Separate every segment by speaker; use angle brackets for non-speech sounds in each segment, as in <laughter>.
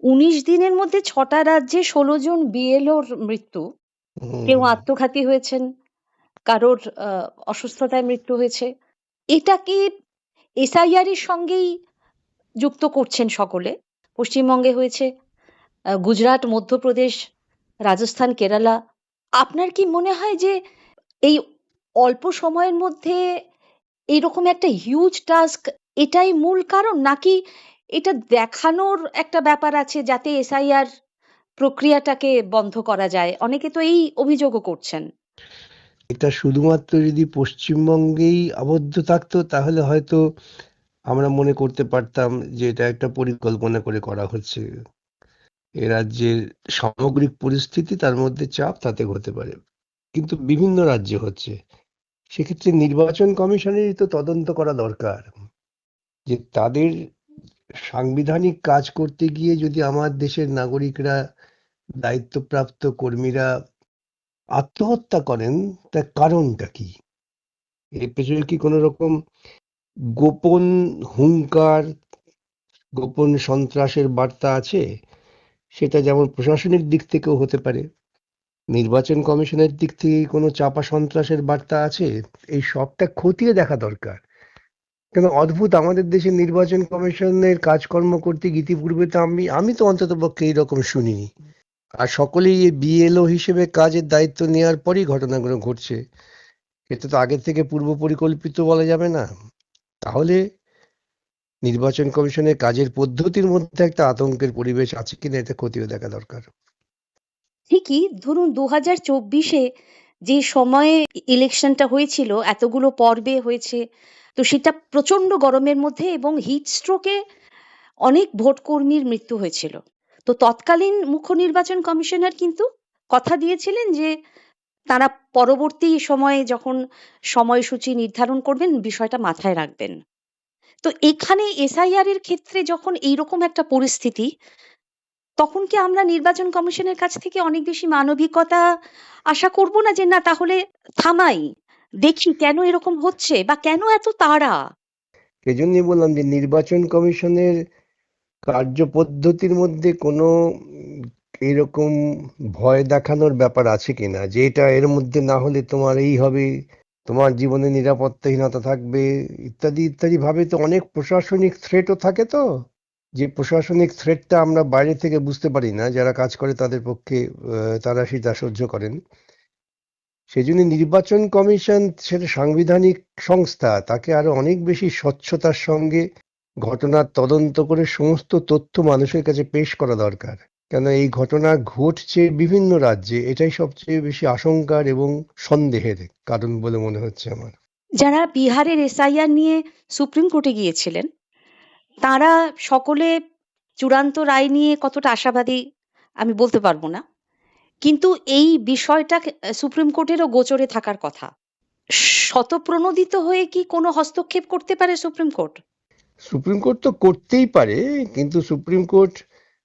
Speaker 1: উনিশ দিনের মধ্যে ছটা রাজ্যে ষোলো জন বিএলওর মৃত্যু। কেউ আত্মঘাতী হয়েছেন কারোর অসুস্থতায় মৃত্যু হয়েছে। এটা কি এসআইআর এর সঙ্গেই যুক্ত করছেন সকলে। পশ্চিমবঙ্গে হয়েছে গুজরাট মধ্যপ্রদেশ রাজস্থান কেরালা। আপনার কি মনে হয় যে এই অল্প সময়ের মধ্যে এইরকম একটা হিউজ টাস্ক এটাই মূল কারণ? নাকি এটা দেখানোর একটা ব্যাপার আছে যাতে এসআইআর প্রক্রিয়াটাকে বন্ধ করা যায়। অনেকে তো এই অভিযোগও করছেন।
Speaker 2: এটা শুধুমাত্র যদি পশ্চিমবঙ্গেই আবদ্ধ থাকতো, তাহলে হয়তো আমরা মনে করতে পারতাম যে এটা একটা পরিকল্পনা করে করা হচ্ছে। এ রাজ্যের সামগ্রিক পরিস্থিতি তার মধ্যে চাপ তাতে হতে পারে। কিন্তু বিভিন্ন রাজ্যে হচ্ছে। সেক্ষেত্রে নির্বাচন কমিশনেরই তো তদন্ত করা দরকার। যে তাদের সাংবিধানিক কাজ করতে গিয়ে যদি আমার দেশের নাগরিকরা দায়িত্বপ্রাপ্ত কর্মীরা আত্মহত্যা করেন, তার কারণটা কি? এর পেছনে কি কোনো রকম গোপন হুঙ্কার, গোপন সন্ত্রাসের বার্তা আছে? সেটা যেমন প্রশাসনিক দিক থেকেও হতে পারে। নির্বাচন কমিশনের দিক থেকে কোনো চাপা সন্ত্রাসের বার্তা আছে? এই সবটা খতিয়ে দেখা দরকার। কেন অদ্ভুত আমাদের দেশের নির্বাচন কমিশনের কাজকর্ম করতে ইতিপূর্বে তো আমি আমি তো অন্তত পক্ষে এইরকম শুনিনি। আর সকলেই এই বিএলও হিসেবে কাজের দায়িত্ব নেওয়ার পরই ঘটনাগুলো ঘটছে। এটা তো আগে থেকে পূর্ব পরিকল্পিত বলা যাবে না। তাহলে নির্বাচন কমিশনের কাজের পদ্ধতির মধ্যে একটা আতঙ্কের পরিবেশ আছে কিনা এটা খতিয়ে দেখা দরকার।
Speaker 1: ঠিকই, ধরুন দু হাজার চব্বিশে যে সময়ে ইলেকশনটা হয়েছিল, এতগুলো পর্বে হয়েছে তো সেটা প্রচণ্ড গরমের মধ্যে এবং হিট স্ট্রোকে অনেক ভোটকর্মীর মৃত্যু হয়েছিল। তো তৎকালীন মুখ্য নির্বাচন কমিশনার কিন্তু কথা দিয়েছিলেন যে তারা পরবর্তী সময়ে যখন সময়সূচি নির্ধারণ করবেন বিষয়টা মাথায় রাখবেন। তো এখানে এসআইআর এর ক্ষেত্রে যখন এইরকম একটা পরিস্থিতি, তখন কি আমরা নির্বাচন কমিশনের কাছ থেকে অনেক বেশি মানবিকতা আশা করব না যে না তাহলে থামাই? দেখি কেন এরকম হচ্ছে বা কেন এত তাড়া?
Speaker 2: এই জন্যই বললাম যে নির্বাচন কমিশনের কার্যপদ্ধতির মধ্যে কোনো এরকম ভয় দেখানোর ব্যাপার আছে কিনা? যে এটা এর মধ্যে না হলে তোমার এই হবে, তোমার জীবনে নিরাপত্তাহীনতা থাকবে, ইত্যাদি ইত্যাদি। ভাবে তো অনেক প্রশাসনিক থ্রেটও থাকে তো। যে প্রশাসনিক থ্রেটটা আমরা বাইরে থেকে বুঝতে পারি না, যারা কাজ করে তাদের পক্ষে তারা সেটা সহ্য করেন। সেই জন্য নির্বাচন কমিশন সেটা সাংবিধানিক সংস্থা, তাকে আরও অনেক বেশি স্বচ্ছতার সঙ্গে ঘটনার তদন্ত করে সমস্ত তথ্য মানুষের কাছে পেশ করা দরকার। কেন এই ঘটনা ঘটছে বিভিন্ন রাজ্যে, এটাই সবচেয়ে বেশি আশঙ্কার এবং সন্দেহের কারণ বলে মনে হচ্ছে আমার।
Speaker 1: যারা বিহারের এসআইআর নিয়ে সুপ্রিম কোর্টে গিয়েছিলেন, তারা সকলে চূড়ান্ত রায় নিয়ে কতটা আশাবাদী আমি বলতে পারব না। কিন্তু এই বিষয়টা সুপ্রিম কোর্টেরও গোচরে থাকার কথা। শতপ্রণোদিত হয়ে কি কোনো হস্তক্ষেপ করতে পারে সুপ্রিম কোর্ট?
Speaker 2: সুপ্রিম কোর্ট তো করতেই পারে, কিন্তু সুপ্রিম কোর্ট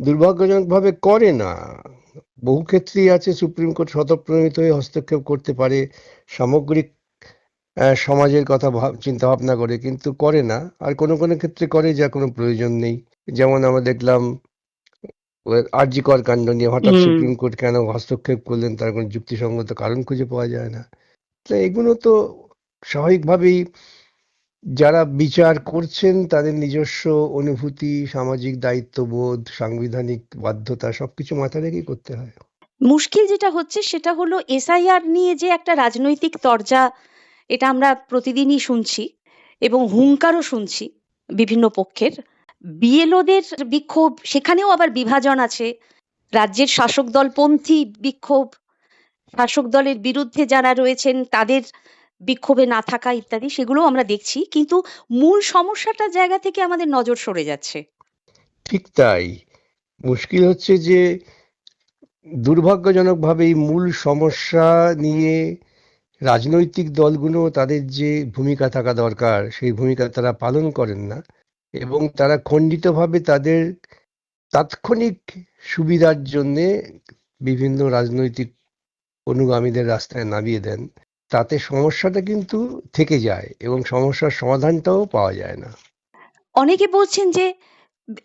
Speaker 2: দুর্ভাগ্যজনকভাবে করে না। বহু ক্ষেত্রেই আছে সুপ্রিম কোর্ট স্বতঃপ্রণোদিত হয়ে হস্তক্ষেপ করতে পারে, সামগ্রিক সমাজের কথা চিন্তা ভাবনা করে, কিন্তু করে না। আর কোনো কোনো ক্ষেত্রে করে যা কোনো প্রয়োজন নেই। যেমন আমরা দেখলাম আরজি কর কাণ্ড নিয়ে হঠাৎ সুপ্রিম কোর্ট কেন হস্তক্ষেপ করলেন তার কোনো যুক্তিসঙ্গত কারণ খুঁজে পাওয়া যায় না। তো এগুলো তো স্বাভাবিকভাবেই যারা বিচার করছেন তাদের নিজস্ব অনুভূতি সামাজিক দায়িত্ববোধ সাংবিধানিক বাধ্যতা সবকিছু মাথায় রেখেই করতে হয়।
Speaker 1: মুশকিল যেটা হচ্ছে সেটা হলো এসআইআর নিয়ে যে একটা রাজনৈতিক তরজা এটা আমরা প্রতিদিনই শুনছি এবং হুঙ্কারও শুনছি বিভিন্ন পক্ষের। বিএলওদের বিক্ষোভ, সেখানেও আবার বিভাজন আছে। রাজ্যের শাসক দলপন্থী বিক্ষোভ, শাসক দলের বিরুদ্ধে যারা রয়েছেন, তাদের বিক্ষোভে না থাকা ইত্যাদি সেগুলো আমরা দেখছি। কিন্তু মূল সমস্যাটা জায়গা থেকে আমাদের নজর সরে যাচ্ছে।
Speaker 2: ঠিক তাই। মুশকিল হচ্ছে যে দুর্ভাগ্যজনকভাবে এই মূল সমস্যা নিয়ে রাজনৈতিক দলগুলো তাদের যে ভূমিকা থাকা দরকার, সেই ভূমিকা তারা পালন করেন না। এবং তারা খণ্ডিতভাবে তাদের তাৎক্ষণিক সুবিধার জন্যে বিভিন্ন রাজনৈতিক অনুগামীদের রাস্তায় নামিয়ে দেন। তাতে সমস্যাটা কিন্তু থেকে যায় এবং সমস্যার সমাধানটাও পাওয়া যায় না।
Speaker 1: অনেকে বলছেন যে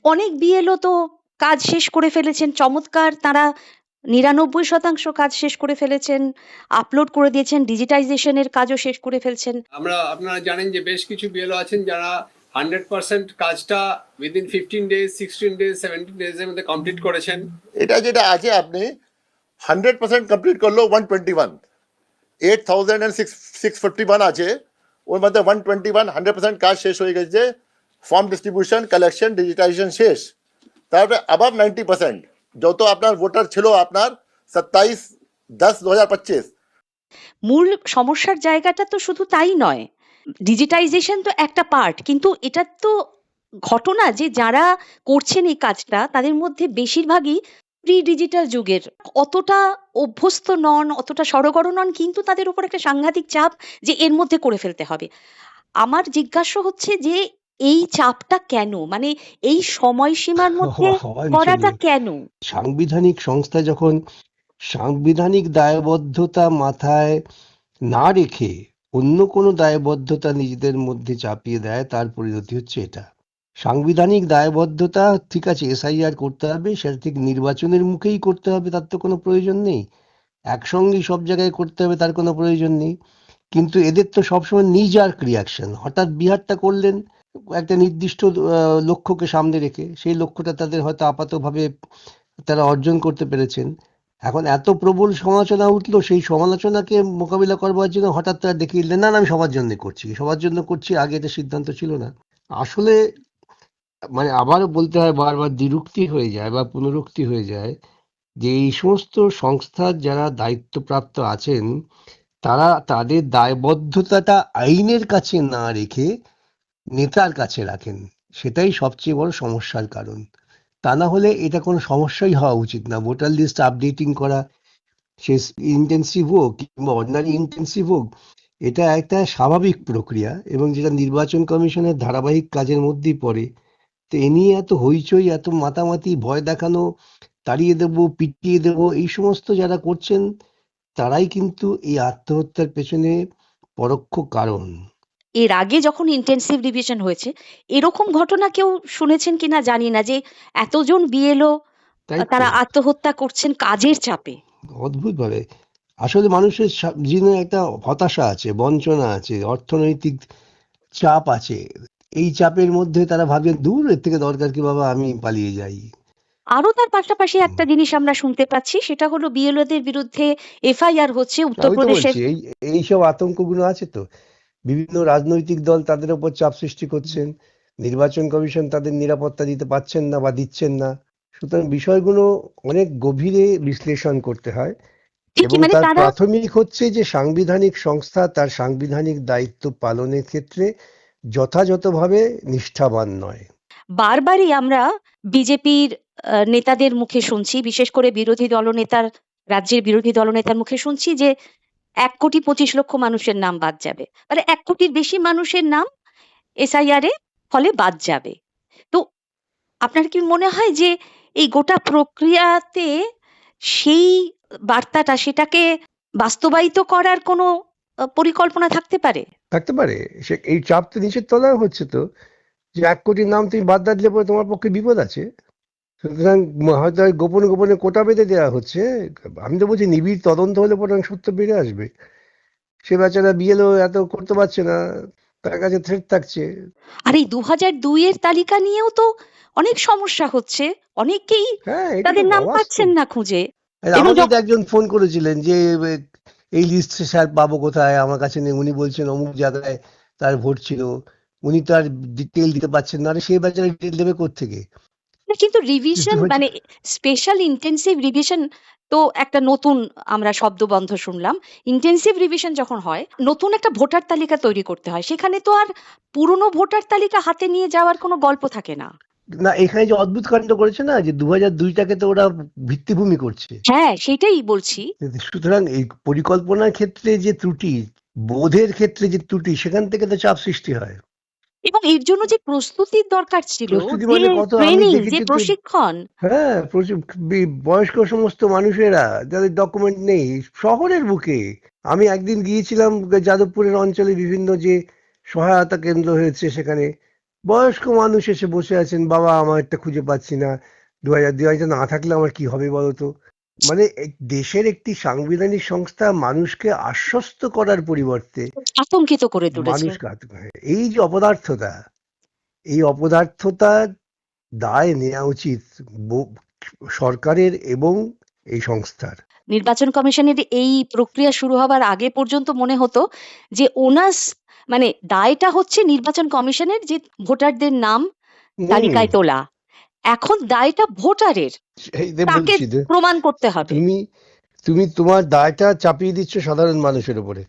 Speaker 1: অনেক বিএলও তো কাজ শেষ করে ফেলেছেন চমৎকার তারা নিরানব্বই শতাংশ কাজ শেষ করে ফেলেছেন আপলোড করে দিয়েছেন ডিজিটাইজেশনের কাজও শেষ করে ফেলছেন।
Speaker 3: আমরা আপনারা জানেন যে বেশ কিছু বিএলও আছেন যারা হান্ড্রেড পার্সেন্ট কাজটা within fifteen days sixteen days seventeen ডেজের মধ্যে কমপ্লিট করেছেন।
Speaker 4: এটা যেটা আছে আপনি হান্ড্রেড পার্সেন্ট কমপ্লিট করল one twenty one eight thousand and six six fifty one আছে। ওর মধ্যে one twenty one hundred percent কাজ শেষ হয়ে গেছে। ফর্ম ডিস্ট্রিবিউশন কালেকশন ডিজিটাইজেশন শেষ। তারপরে আবাব নাইনটি পার্সেন্ট যত আপনার ভোটার ছিল আপনার সাতাইশ দশ দু হাজার পঁচিশ।
Speaker 1: মূল সমস্যার জায়গাটা তো শুধু তাই নয়। ডিজিটাইজেশন তো একটা পার্ট কিন্তু এটা তো ঘটনা যে যারা করছেন এই কাজটা তাদের মধ্যে বেশিরভাগই প্রি ডিজিটাল যুগের। অতটা অভ্যস্ত নন অতটা সড়গড় নন কিন্তু তাদের উপর একটা সাংঘাতিক চাপ যে এর মধ্যে করে ফেলতে হবে। আমার জিজ্ঞাসা হচ্ছে যে এই চাপটা কেন? মানে এই সময়সীমার <laughs> মধ্যে করাটা কেন?
Speaker 2: সাংবিধানিক সংস্থা যখন সাংবিধানিক দায়বদ্ধতা মাথায় না রেখে অন্য কোনো দায়বদ্ধতা নিজেদের মধ্যে চাপিয়ে দেয়, তার পরিণতি হচ্ছে এটা। সাংবিধানিক দায়বদ্ধতা, ঠিক আছে, এসআইআর করতে হবে, সেটা ঠিক নির্বাচনের মুখেই করতে হবে, তার তো কোনো প্রয়োজন নেই। একসঙ্গেই সব জায়গায় করতে হবে, তার কোনো প্রয়োজন নেই। কিন্তু এদের তো সবসময় নিজার রিয়াকশন হঠাৎ বিহারটা করলেন, একটা নির্দিষ্ট লক্ষ্যকে সামনে রেখে, সেই লক্ষ্যটা তাদের হয়তো আপাতভাবে তারা অর্জন করতে পেরেছেন। এখন এত প্রবল সমালোচনা উঠল সেই সমালোচনাকে মোকাবিলা করবার জন্য হঠাৎ তারা দিলেন না না, আমি সবার জন্য করছি। সবার জন্য করছি আগে এটা সিদ্ধান্ত ছিল না। আসলে মানে আবারও বলতে হয় বারবার দ্বিরুক্তি হয়ে যায় বা পুনরুক্তি হয়ে যায় যে এই সমস্ত সংস্থার যারা দায়িত্বপ্রাপ্ত আছেন তারা তাদের দায়বদ্ধতাটা আইনের কাছে না রেখে নেতার কাছে রাখেন। সেটাই সবচেয়ে বড় সমস্যার কারণ। তা না হলে এটা কোনো সমস্যাই হওয়া উচিত না। ভোটার লিস্ট আপডেটিং করা সে ইন্টেন্সিভ হোক কিংবা অর্ডিনারি ইন্টেন্সিভ হোক, এটা একটা স্বাভাবিক প্রক্রিয়া এবং যেটা নির্বাচন কমিশনের ধারাবাহিক কাজের মধ্যেই পড়ে, তো এ নিয়ে এত হইচই, এত মাতামাতি, ভয় দেখানো, তাড়িয়ে দেবো, পিটিয়ে দেবো, এই সমস্ত যারা করছেন, তারাই কিন্তু এই আত্মহত্যার পেছনে পরোক্ষ কারণ।
Speaker 1: এর আগে যখন ইন্টেনসিভ রিভিশন হয়েছে এরকম ঘটনা কেউ শুনেছেন কিনা জানি না যে এতজন বিএলও তারা আত্মহত্যা করছেন কাজের চাপে।
Speaker 2: অদ্ভুত ভাবে আসলে মানুষের জীবনে একটা হতাশা আছে বঞ্চনা আছে অর্থনৈতিক চাপ আছে। এই চাপের মধ্যে তারা ভাবেন দূর এর থেকে দরকার কি বাবা আমি পালিয়ে যাই।
Speaker 1: আরও তার পাশাপাশি একটা জিনিস আমরা শুনতে পাচ্ছি সেটা হলো বিএলওদের বিরুদ্ধে এফআইআর হচ্ছে উত্তরপ্রদেশের
Speaker 2: এই এইসব আতঙ্কগুলো আছে তো। বিভিন্ন রাজনৈতিক দল তাদের উপর চাপ সৃষ্টি করছেন। নির্বাচন কমিশন তাদের নিরাপত্তা দিতে পারছেন না বা দিচ্ছেন না। সুতরাং বিষয়গুলো অনেক গভীরে বিশ্লেষণ করতে হয় এবং
Speaker 1: মানে
Speaker 2: তার প্রাথমিক হচ্ছে যে সাংবিধানিক সংস্থা তার সাংবিধানিক দায়িত্ব পালনের ক্ষেত্রে যথাযথভাবে নিষ্ঠাবান নয়।
Speaker 1: বারবারই আমরা বিজেপির নেতাদের মুখে শুনছি বিশেষ করে বিরোধী দলনেতার রাজ্যের বিরোধী দলনেতার মুখে শুনছি যে এক কোটি পঁচিশ লক্ষ মানুষের নাম বাদ যাবে। মানে এক কোটির বেশি মানুষের নাম এসআইআর এ ফলে বাদ যাবে। তো আপনার কি মনে হয় যে এই গোটা প্রক্রিয়াতে সেই বার্তাটা সেটাকে বাস্তবায়িত করার কোনো পরিকল্পনা থাকতে পারে?
Speaker 2: থাকতে পারে। সে এই চাপ তো নিচের তলায় হচ্ছে তো। যে এক কোটির নাম তুমি বাদ দিলে পরে তোমার পক্ষে বিপদ আছে। সুতরাং হয়তো গোপনে গোপনে কোটা বেঁধে দেওয়া হচ্ছে। আমি তো বলছি নিবিড় তদন্ত হলে পরে সত্য বেড়ে আসবে। সে বেচারা বিএলও এত করতে পারছে না তার কাছে থ্রেট থাকছে।
Speaker 1: আর এই দু হাজার দুইয়ের তালিকা নিয়েও তো অনেক সমস্যা হচ্ছে। অনেকেই
Speaker 2: হ্যাঁ
Speaker 1: তাদের নাম পাচ্ছেন না খুঁজে।
Speaker 2: একজন ফোন করেছিলেন যে এই লিস্ট স্যার পাবো কোথায়? আমার কাছে নেই। উনি বলছেন অমুক জায়গায় তার ভোট ছিল। উনি তো আর ডিটেল দিতে পারছেন না। আরে সেই বেচারা ডিটেল দেবে কোত্থেকে
Speaker 1: কিন্তু রিভিশন মানে স্পেশাল ইন্টেনসিভ রিভিশন তো একটা নতুন আমরা শব্দবন্ধ শুনলাম। ইন্টেনসিভ রিভিশন যখন হয় নতুন একটা ভোটার তালিকা তৈরি করতে হয়। সেখানে তো আর পুরনো ভোটার তালিকা হাতে নিয়ে যাওয়ার কোনো গল্প থাকে না।
Speaker 2: না এখানে যে অদ্ভুত কাণ্ড করেছে না যে দু হাজার দুইটাকে তো ওরা ভিত্তিভূমি করছে।
Speaker 1: হ্যাঁ সেটাই বলছি।
Speaker 2: সুতরাং এই পরিকল্পনার ক্ষেত্রে যে ত্রুটি বোধের ক্ষেত্রে যে ত্রুটি সেখান থেকে তো চাপ সৃষ্টি হয়।
Speaker 1: এবং এর জন্য যে প্রস্তুতির দরকার ছিল
Speaker 2: প্রস্তুতি
Speaker 1: যে
Speaker 2: মানে কত? আমি
Speaker 1: ট্রেনিং
Speaker 2: দেখেছি তো-
Speaker 1: প্রশিক্ষণ।
Speaker 2: হ্যাঁ প্রচুর বি- বয়স্ক সমস্ত মানুষেরা যাদের ডকুমেন্ট নেই শহরের বুকে। আমি একদিন গিয়েছিলাম যাদবপুরের অঞ্চলে বিভিন্ন যে সহায়তা কেন্দ্র হয়েছে সেখানে। বয়স্ক মানুষ এসে বসে আছেন বাবা আমার একটা খুঁজে পাচ্ছি না। দু হাজার দুই হাজার না থাকলে আমার কি হবে বলতো মানে দেশের একটি সাংবিধানিক সংস্থা মানুষকে আশ্বস্ত করার পরিবর্তে
Speaker 1: আতঙ্কিত করে তুলেছে।
Speaker 2: আত- এই যে অপদার্থতা এই অপদার্থতার দায় নেওয়া উচিত সরকারের এবং এই সংস্থার।
Speaker 1: নির্বাচন কমিশনের এই প্রক্রিয়া শুরু হবার আগে পর্যন্ত মনে হতো যে ওনাস মানে দায়টা হচ্ছে নির্বাচন কমিশনের যে ভোটারদের নাম তালিকায় তোলা। এখন দায়টা ভোটারের। তাকে প্রমাণ করতে হবে।
Speaker 2: তুমি তুমি তোমার দায়টা চাপিয়ে দিচ্ছ সাধারণ মানুষের উপরে।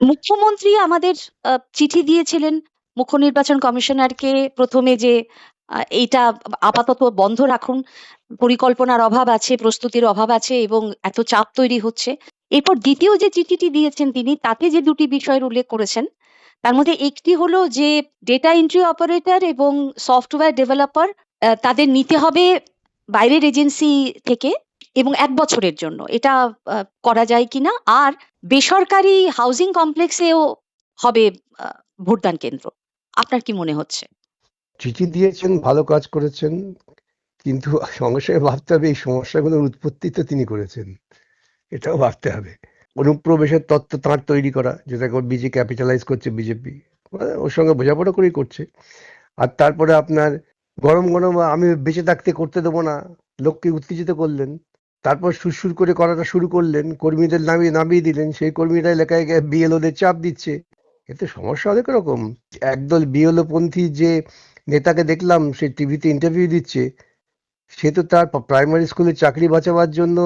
Speaker 1: মুখ্যমন্ত্রী আমাদের চিঠি দিয়েছিলেন মুখ্য নির্বাচন কমিশনারকে প্রথমে যে এইটা আপাতত বন্ধ রাখুন। পরিকল্পনার অভাব আছে প্রস্তুতির অভাব আছে এবং এত চাপ তৈরি হচ্ছে। এরপর দ্বিতীয় যে চিঠিটি দিয়েছেন তিনি তাতে যে দুটি বিষয়ের উল্লেখ করেছেন তার মধ্যে একটি হলো যে ডেটা এন্ট্রি অপারেটর এবং সফটওয়্যার ডেভেলপার তাদের নিতে হবে বাইরের এজেন্সি থেকে এবং এক বছরের জন্য। এটা করা যায় কিনা? আর বেসরকারি হাউজিং কমপ্লেক্সেও হবে ভোটদান কেন্দ্র। আপনার কি মনে হচ্ছে?
Speaker 2: চিঠি দিয়েছেন, ভালো কাজ করেছেন, কিন্তু সঙ্গে ভাবতে হবে, এই সমস্যাগুলোর উৎপত্তি তো তিনি করেছেন। এটাও ভাবতে হবে। অনুপ্রবেশের তত্ত্ব তাঁর তৈরি করা যেটাকে বিজে ক্যাপিটালাইজ করছে বিজেপি। ওর সঙ্গে বোঝাপড়া করেই করছে। আর তারপরে আপনার গরম গরম আমি বেঁচে থাকতে করতে দেবো না। লোককে উত্তেজিত করলেন। তারপর সুরসুর করে করাটা শুরু করলেন। কর্মীদের নামিয়ে নামিয়ে দিলেন। সেই কর্মীরা এলাকায় বিএলওদের চাপ দিচ্ছে। এতে সমস্যা অনেক রকম। একদল বিএলও পন্থী যে নেতাকে দেখলাম, সে টিভিতে ইন্টারভিউ দিচ্ছে। সে তো তার প্রাইমারি স্কুলে চাকরি বাঁচাবার জন্য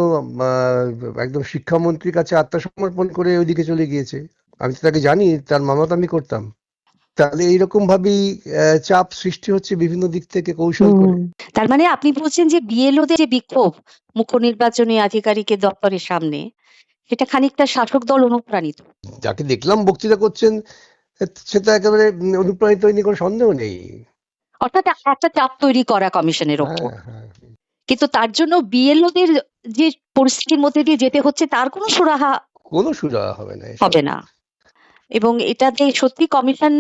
Speaker 2: একদম শিক্ষামন্ত্রীর কাছে আত্মসমর্পণ করে ওইদিকে চলে গিয়েছে। আমি তো তাকে জানি, তার মামাত আমি করতাম। তাহলে এইরকম ভাবেই চাপ সৃষ্টি হচ্ছে বিভিন্ন দিক থেকে কৌশল করে।
Speaker 1: তার মানে আপনি বলছেন যে বিএলওদের যে বিক্ষোভ মুখ্য নির্বাচনী আধিকারিকের দপ্তরের সামনে সেটা খানিকটা শাসক দল অনুপ্রাণিত।
Speaker 2: যাকে দেখলাম বক্তৃতা করছেন সেটা একেবারে অনুপ্রাণিত হয়নি কোনো সন্দেহ নেই।
Speaker 1: অর্থাৎ একটা চাপ তৈরি করা কমিশনের ওপর।
Speaker 2: হ্যাঁ। হ্যাঁ
Speaker 1: কিন্তু তার জন্য বিএলওদের যে পরিস্থিতির মধ্যে দিয়ে যেতে হচ্ছে তার কোনো সুরাহা
Speaker 2: কোনো সুরাহা হবে না
Speaker 1: হবে না। এবং এটাতে সত্যি কমিশন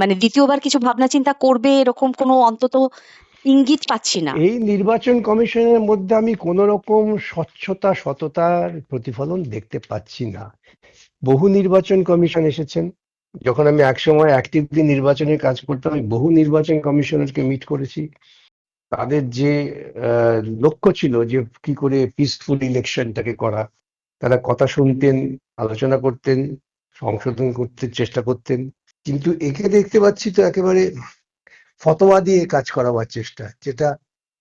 Speaker 1: মানে দ্বিতীয়বার কিছু ভাবনা চিন্তা করবে এরকম কোনো অন্তত ইঙ্গিত পাচ্ছি না।
Speaker 2: এই নির্বাচন কমিশনের মধ্যে আমি কোন রকম স্বচ্ছতা, সততার প্রতিফলন দেখতে পাচ্ছি না। বহু নির্বাচন কমিশন এসেছেন। যখন আমি একসময় অ্যাক্টিভলি নির্বাচনের কাজ করতাম, আমি বহু নির্বাচন কমিশনারকে মিট করেছি। তাদের যে লক্ষ্য ছিল যে কি করে পিসফুল ইলেকশনটাকে করা, তারা কথা শুনতেন, আলোচনা করতেন সংশোধন করতে, চেষ্টা করতেন। কিন্তু একে দেখতে পাচ্ছি তো একেবারে ফতোয়া দিয়ে কাজ করাবার চেষ্টা, যেটা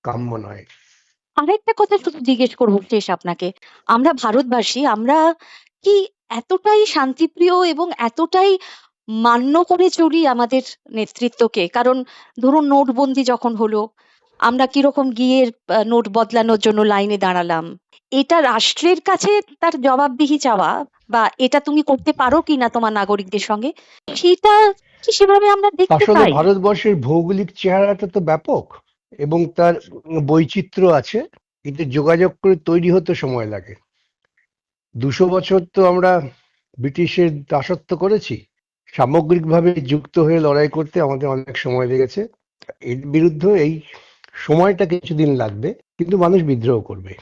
Speaker 2: কাম্য নয়।
Speaker 1: আরেকটা কথা শুধু জিজ্ঞেস করব শেষ আপনাকে। আমরা ভারতবাসী, আমরা কি এতটাই শান্তিপ্রিয় এবং এতটাই মান্য করে চলি আমাদের নেতৃত্বকে? কারণ ধরুন নোটবন্দি যখন হলো, আমরা কীরকম গিয়ে নোট বদলানোর জন্য লাইনে দাঁড়ালাম। এটা রাষ্ট্রের কাছে তার জবাবদিহি চাওয়া বা এটা তুমি করতে পারো কিনা তোমার নাগরিকদের সঙ্গে সেটা কি সেভাবে আমরা দেখতে পাই?
Speaker 2: ভারতবর্ষের ভৌগোলিক চেহারাটা তো ব্যাপক এবং তার বৈচিত্র্য আছে কিন্তু যোগাযোগ করে তৈরি হতে সময় লাগে। দুশো বছর তো আমরা ব্রিটিশের দাসত্ব করেছি সামগ্রিকভাবে যুক্ত হয়ে লড়াই করতে আমাদের অনেক সময় লেগেছে। এর বিরুদ্ধে এই সময়টা কিছুদিন লাগবে কিন্তু মানুষ বিদ্রোহ করবে।